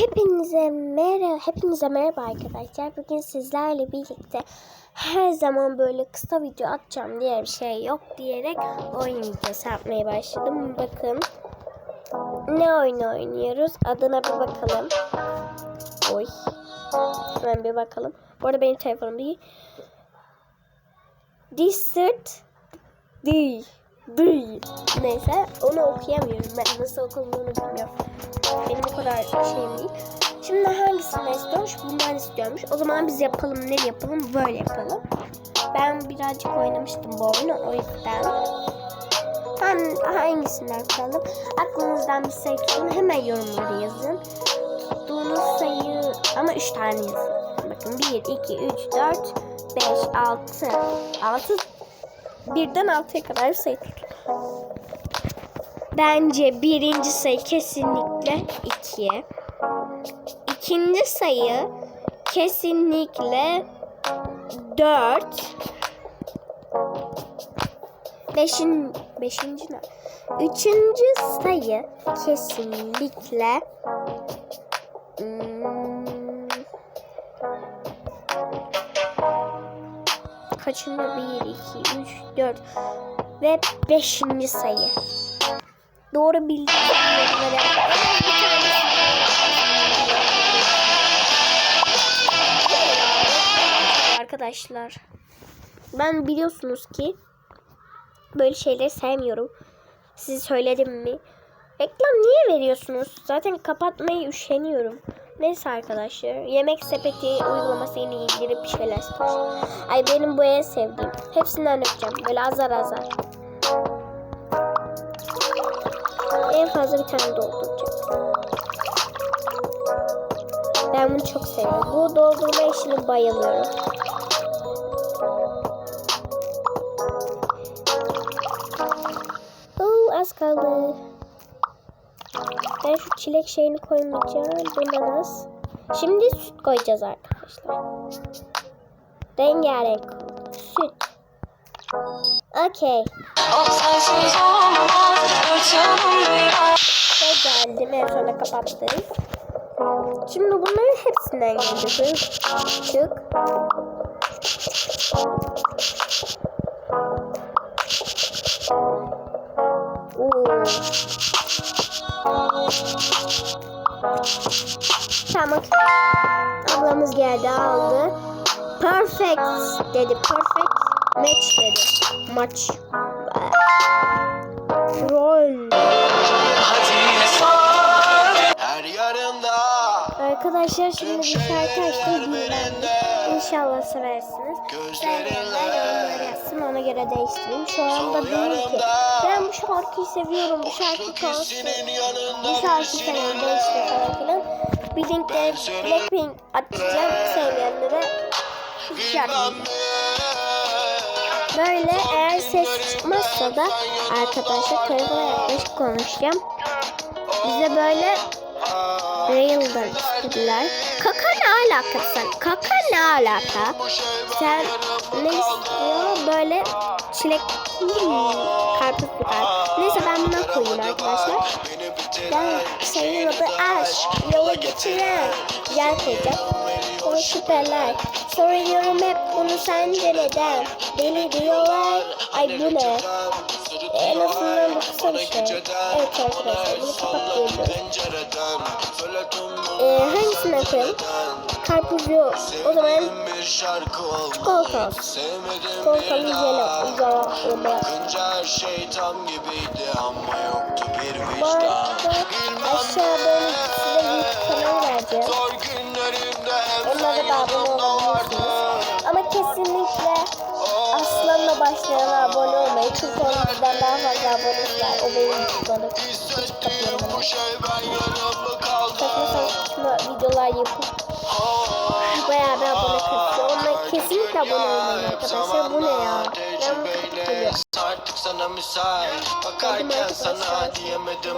Hepinize merhaba, hepinize merhaba arkadaşlar. Bugün sizlerle birlikte her zaman böyle kısa video atacağım diye bir şey yok diyerek oyun videosu yapmaya başladım. Bakın ne oyun oynuyoruz? Adına bir bakalım. Oy. Hemen bir bakalım. Bu arada benim telefonum değil. Desert değil. Değil. Neyse onu okuyamıyorum. Ben nasıl okunduğunu bilmiyorum. Benim o kadar şeyim değil. Şimdi hangisini istiyormuş? Bundan istiyormuş. O zaman biz yapalım. Ne yapalım? Böyle yapalım. Ben birazcık oynamıştım bu oyunu. O yüzden. Ben hangisinden yapalım? Aklınızdan bir sayı. Hemen yorumları yazın. Tuttuğunuz sayı ama 3 tane yazın. Bakın 1, 2, 3, 4, 5, 6. 6 birden 6'ya kadar tutun. Bence birinci sayı kesinlikle 2. İkinci sayı kesinlikle 4. Beşin, beşinci ne? Üçüncü sayı kesinlikle kaçıncı? 1, 2, 3, 4 ve beşinci sayı. Doğru bildiğim. Arkadaşlar ben biliyorsunuz ki böyle şeyleri sevmiyorum. Sizi söyledim mi? Reklam niye veriyorsunuz? Zaten kapatmayı üşeniyorum. Neyse arkadaşlar. Yemek sepeti uygulaması ile indirip bir şeyler. Ay benim bu en sevdiğim. Hepsinden öpeceğim. Böyle azar azar. En fazla bir tane dolduracağım. Ben bunu çok seviyorum. Bu doldurma işini bayılıyorum. Oo, az kaldı. Ben şu çilek şeyini koymayacağım. Bundan az. Şimdi süt koyacağız arkadaşlar. Rengarenk. Süt. Okey. Ve geldim. En sona kapattım. Şimdi bunların hepsinden geçiyoruz. Çık. Oo. Tamam. Ablamız geldi aldı. Perfect dedi. Perfect match dedi. Maç. Troll. Arkadaşlar şimdi bir şarkı açtım. İnşallah seversiniz. Sevmeyenler ona göre değiştireyim. Şu anda diyorum ki ben bu şarkıyı seviyorum. Bu şarkı kalsın. Bu şarkı seviyorum değiştir falan filan. Bir linkte Blackpink atacağım sevmeyenlere. Hiç yapmayacağım. Böyle eğer ses çıkmazsa da arkadaşlar telefona yaklaşık konuşacağım. Bize böyle Rail'dan istediler. Kaka ne alaka sen? Kaka ne alaka? Sen ne istiyor? Böyle çilek? Karpuz biber. Neyse ben buna koyayım arkadaşlar. Ben şeyin adı aşk. Yola getiren. Yer koyacağım. O şüpheler. Soruyorum hep bunu sence neden? Deli diyorlar. Ay bu ne? En azından bu kısa bir şey. Evet arkadaşlar bunu kapatmayabilirim. Ee, hangisini koyalım? Karpuz yok. O zaman çikolata. Çikolatalı ama yoktu bir Bu arada aşağı böyle size YouTube kanalı vereceğim. Onlara da abone olabilirsiniz. Başlayana abone olmayı. Çünkü onun bizden daha fazla abonesi var. O benim. Saçma saçma videolar yapıp bayağı bir abone kasıyor. Onlar kesinlikle abone olmayın arkadaşlar. Bu ne ya? Ben. Artık sana müsait Bakarken sana diyemedim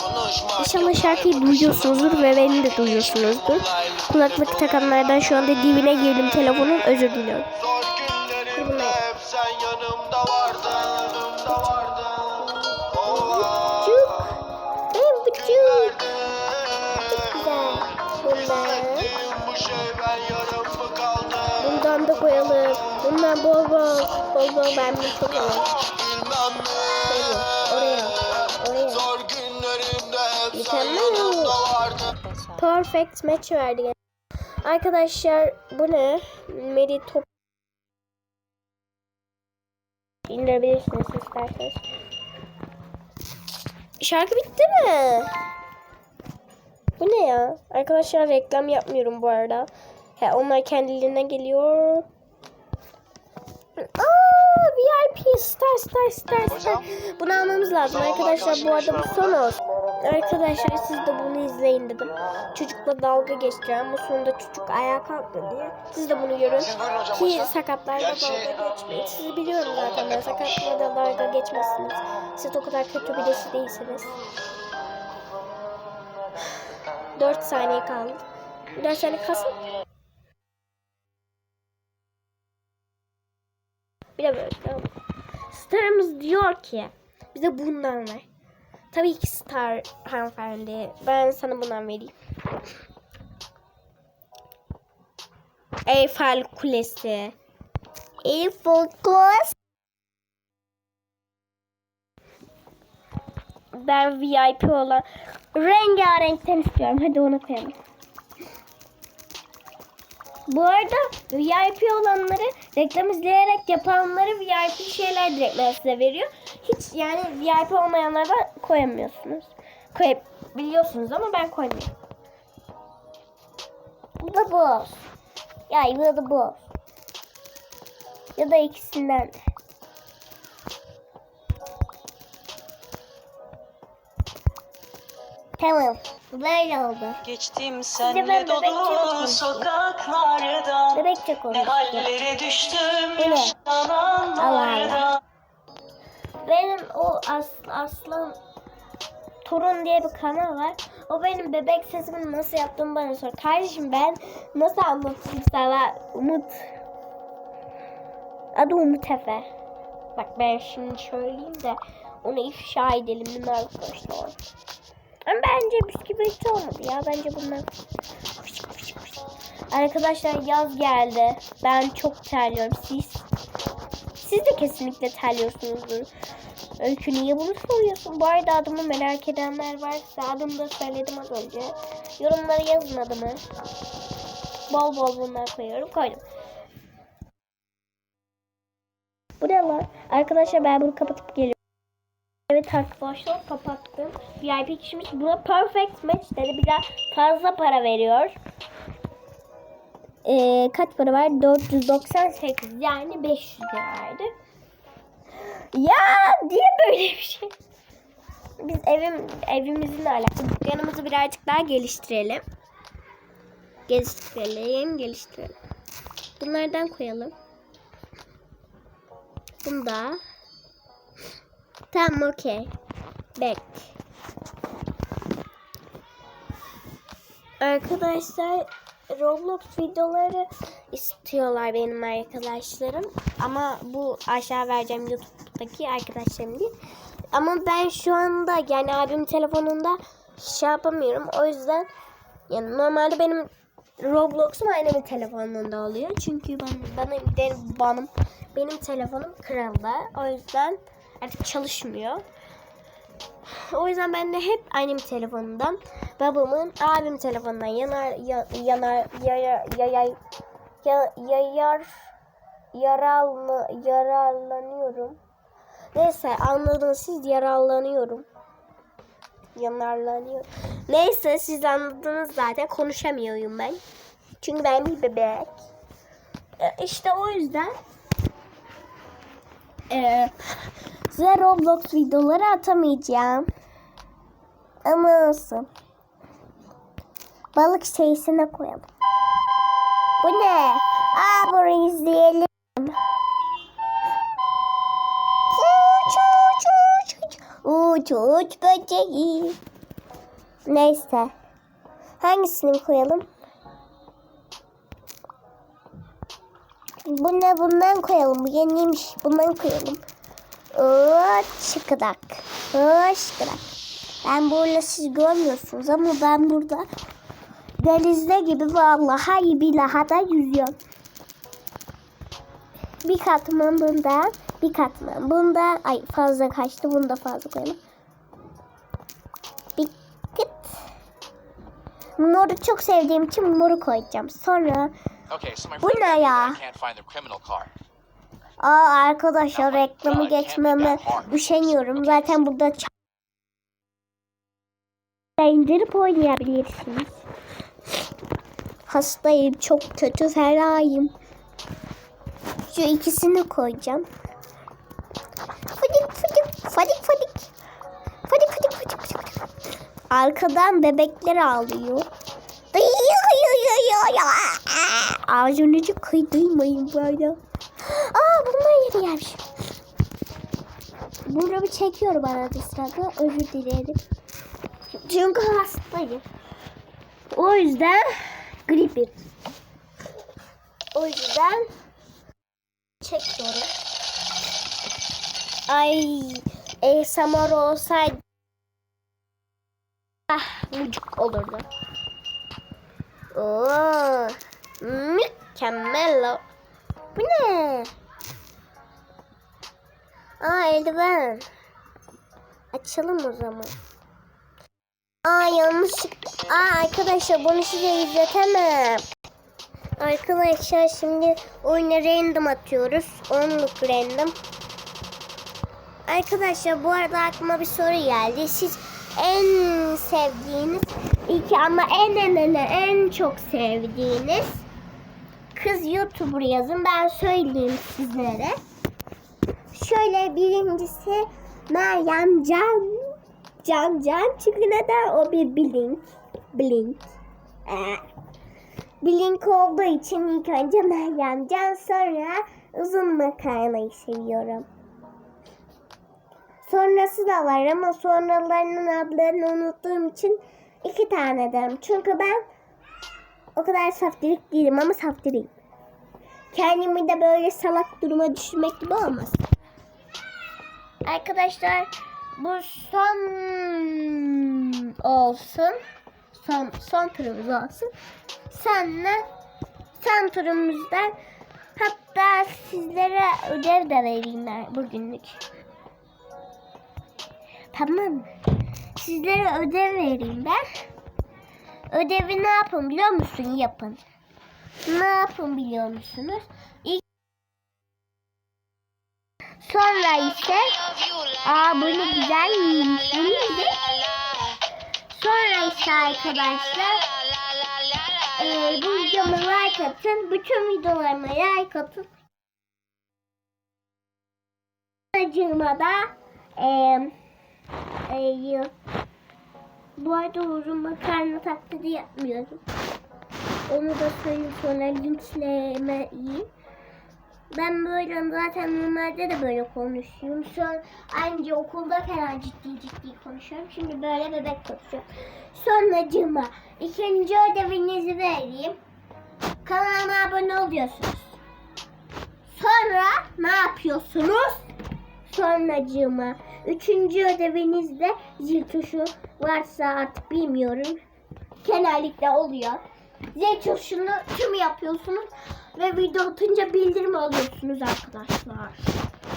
Konuşmak İnşallah şarkıyı duyuyorsunuzdur ve beni de duyuyorsunuzdur. Kulaklık takanlardan şu anda dibine girdim telefonun özür diliyorum. Bol ben bunu çok. Oraya. Oraya. Sen Mükemmel. Perfect match verdi. Arkadaşlar bu ne? Meri top indirebilirsiniz isterseniz. Şarkı bitti mi? Bu ne ya? Arkadaşlar reklam yapmıyorum bu arada. He, onlar kendiliğinden geliyor. Aa, VIP star star star star. Bunu almamız lazım arkadaşlar. Bu arada bu son olsun. Arkadaşlar siz de bunu izleyin dedim. Çocukla dalga geçeceğim ama sonunda çocuk ayağa kalktı diye. Siz de bunu görün. Ki sakatlarla dalga geçmeyin. Sizi biliyorum zaten ben sakatlarla dalga geçmezsiniz. Siz o kadar kötü birisi değilsiniz. 4 saniye kaldı. 4 saniye kalsın. Bir de böyle tamam. Starımız diyor ki bize bundan ver. Tabii ki Star hanımefendi. Ben sana bundan vereyim. Eiffel Kulesi. Eiffel Kulesi. Ben VIP olan rengarenkten istiyorum. Hadi onu koyalım. Bu arada VIP olanları reklam izleyerek yapanları VIP şeyler direkt ben size veriyor. Hiç yani VIP olmayanlardan koyamıyorsunuz. Koyabiliyorsunuz ama ben koymuyorum. Bu da bu olsun. Ya bu da bu olsun. Ya da ikisinden de. Tamam. Böyle oldu. Geçtim senle dolu sokaklarda Bebekçe Ne konuşuyor. hallere düştüm Bu ne? yaşananlarda Benim o as, aslan torun diye bir kanal var. O benim bebek sesimi nasıl yaptığımı bana sor. Kardeşim ben nasıl anlatayım sana Umut. Adı Umut Efe. Bak ben şimdi söyleyeyim de onu ifşa edelim değil mi arkadaşlar? Ama bence bisküvi hiç olmadı ya. Bence bunlar... Arkadaşlar yaz geldi. Ben çok terliyorum. Siz siz de kesinlikle terliyorsunuzdur. Öykü niye bunu soruyorsun? Bu arada adımı merak edenler varsa adımı da söyledim az önce. Yorumlara yazın adımı. Bol bol bunlar koyuyorum. Koydum. Bu ne lan? Arkadaşlar ben bunu kapatıp geliyorum. Evet arkadaşlar kapattım. VIP kişimiz buna perfect match dedi. Bir daha fazla para veriyor. Ee, kaç para var? 498 yani 500 lira. Ya diye böyle bir şey. Biz evim evimizin alakalı dükkanımızı birazcık daha geliştirelim. Geliştirelim, geliştirelim. Bunlardan koyalım. Bunu da. Tamam okey. Bek. Arkadaşlar Roblox videoları istiyorlar benim arkadaşlarım. Ama bu aşağı vereceğim YouTube'daki arkadaşlarım değil. Ama ben şu anda yani abim telefonunda şey yapamıyorum. O yüzden yani normalde benim Roblox'um annemin telefonunda oluyor. Çünkü ben, benim, benim, benim telefonum kırıldı. O yüzden artık çalışmıyor. O yüzden ben de hep annem telefonundan, babamın, abim telefonundan yanar, ya- yanar, yayar, yayar, ya- yayar, yararlı, yararlanıyorum. Neyse anladınız siz yararlanıyorum. Yanarlanıyor. Neyse siz anladınız zaten konuşamıyorum ben. Çünkü ben bir bebek. E, İşte o yüzden e, size Roblox videoları atamayacağım. Ama olsun. Balık şeysine koyalım. Bu ne? Aa burayı izleyelim. Uç uç uç uç. Uç uç böceği. Neyse. Hangisini koyalım? Bu ne bundan koyalım. Bu yeniymiş. Bundan koyalım. Oo, çıkıdak. Oo, çıkıdak. Ben burada siz görmüyorsunuz ama ben burada denizde gibi vallahi billahi da yüzüyorum. Bir katman bundan, bir katman bundan. Ay fazla kaçtı, bunu da fazla koyalım. Bir kıt. Moru çok sevdiğim için moru koyacağım. Sonra Okay, so Bu ne ya? Aa arkadaşlar reklamı geçmeme üşeniyorum. Zaten burada indirip oynayabilirsiniz. Hastayım, çok kötü, fenayım. Şu ikisini koyacağım. Fadik fadik fadik fadik. Fadik fadik fadik fadik. fadik. Arkadan bebekler ağlıyor. Ağzınızı kıydırmayın böyle. Yeni gelmiş. Buramı çekiyorum arada sırada. Özür dilerim. Çünkü hastayım. O yüzden gripim. O yüzden çekiyorum. Ay ASMR olsaydı ah mucuk olurdu. Oo, mükemmel. Bu ne? Aa eldiven. Açalım o zaman. Aa yanlışlık. Aa arkadaşlar bunu size izletemem. Arkadaşlar şimdi oyuna random atıyoruz. Onluk random. Arkadaşlar bu arada aklıma bir soru geldi. Siz en sevdiğiniz iki ama en en en en çok sevdiğiniz kız YouTuber yazın. Ben söyleyeyim sizlere. Şöyle birincisi Meryem Can. Can Can. Çünkü neden o bir Blink. Blink. Ee, Blink olduğu için ilk önce Meryem Can sonra uzun makarnayı seviyorum. Sonrası da var ama sonralarının adlarını unuttuğum için iki tane derim. Çünkü ben o kadar saftirik değilim ama saftiriyim. Kendimi de böyle salak duruma düşürmek gibi olmaz. Arkadaşlar bu son olsun. Son, son turumuz olsun. Sonra son turumuzda hatta sizlere ödev de vereyim ben bugünlük. Tamam? Sizlere ödev vereyim ben. Ödevi ne yapın biliyor musun? Yapın. Ne yapın biliyor musunuz? Sonra ise Aa bunu güzel neydi? Sonra ise arkadaşlar e, bu videoma like atın. Bütün videolarıma like atın. Acıma da e, e, bu arada uzun makarna taklidi yapmıyorum. Onu da söyleyeyim sonra linçlemeyi. Ben böyle zaten normalde de böyle konuşuyorum. Şu an anca okulda falan ciddi ciddi konuşuyorum. Şimdi böyle bebek konuşuyorum. Sonracığıma ikinci ödevinizi vereyim. Kanalıma abone oluyorsunuz. Sonra ne yapıyorsunuz? Sonracığıma üçüncü ödevinizde zil tuşu varsa artık bilmiyorum. Genellikle oluyor. Zil tuşunu tüm yapıyorsunuz ve video atınca bildirim alıyorsunuz arkadaşlar.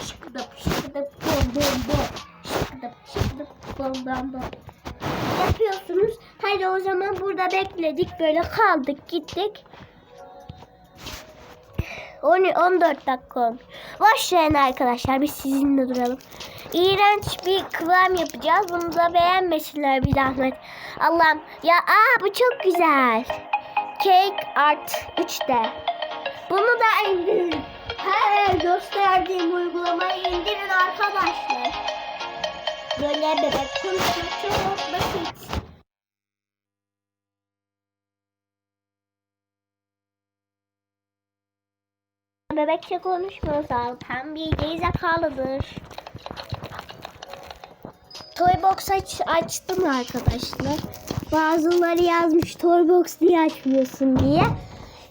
Şıkıdıp şıkıdıp bom bom bom. Şıkıdıp şıkıdıp bom bom bom. Yapıyorsunuz. Hadi o zaman burada bekledik. Böyle kaldık gittik. 10 14 dakika olmuş. Başlayın arkadaşlar. Biz sizinle duralım. İğrenç bir kıvam yapacağız. Bunu da beğenmesinler bir zahmet. Allah'ım. Ya aa bu çok güzel. Cake Art 3D. Bunu da indirin. Her gösterdiğim uygulamayı indirin arkadaşlar. Böyle bebek konuşmak çok basit. Bebekçe konuşmuyor zaten. Bir gerizekalıdır. Toybox aç, açtım arkadaşlar. Bazıları yazmış Toybox niye açmıyorsun diye.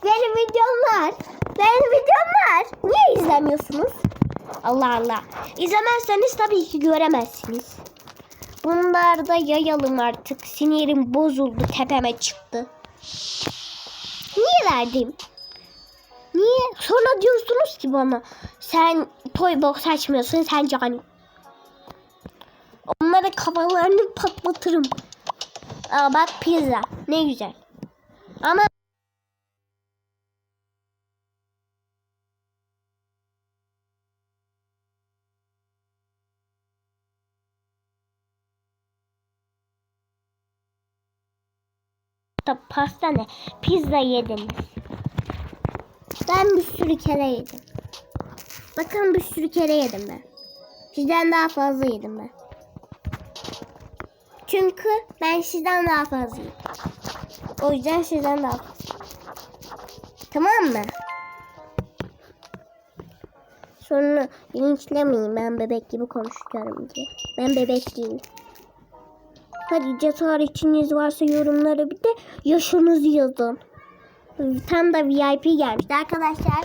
Benim videom var. Benim videom var. Niye izlemiyorsunuz? Allah Allah. İzlemezseniz tabii ki göremezsiniz. Bunları da yayalım artık. Sinirim bozuldu. Tepeme çıktı. Niye verdim? Niye? Sonra diyorsunuz ki bana sen toy box açmıyorsun sen cani. Onlara kafalarını patlatırım. Aa bak pizza. Ne güzel. Ama da pasta ne? Pizza yediniz. Ben bir sürü kere yedim. Bakın bir sürü kere yedim ben. Sizden daha fazla yedim ben. Çünkü ben sizden daha fazla yedim. O yüzden sizden daha fazla. Tamam mı? Sonra linçlemeyin ben bebek gibi konuşuyorum diye. Ben bebek değilim. Hadi cesaretiniz varsa yorumlara bir de yaşınızı yazın. Tam da VIP gelmişti arkadaşlar.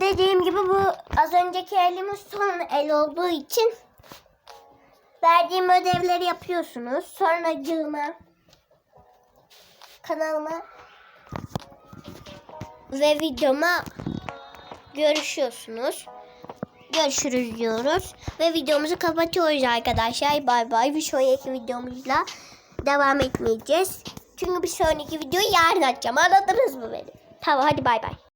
Dediğim gibi bu az önceki elimiz son el olduğu için verdiğim ödevleri yapıyorsunuz. Sonra cığıma kanalıma ve videoma görüşüyorsunuz. Görüşürüz diyoruz. Ve videomuzu kapatıyoruz arkadaşlar. Bay bay. Bir sonraki videomuzla devam etmeyeceğiz. Çünkü bir sonraki videoyu yarın açacağım. Anladınız mı beni? Tamam hadi bay bay.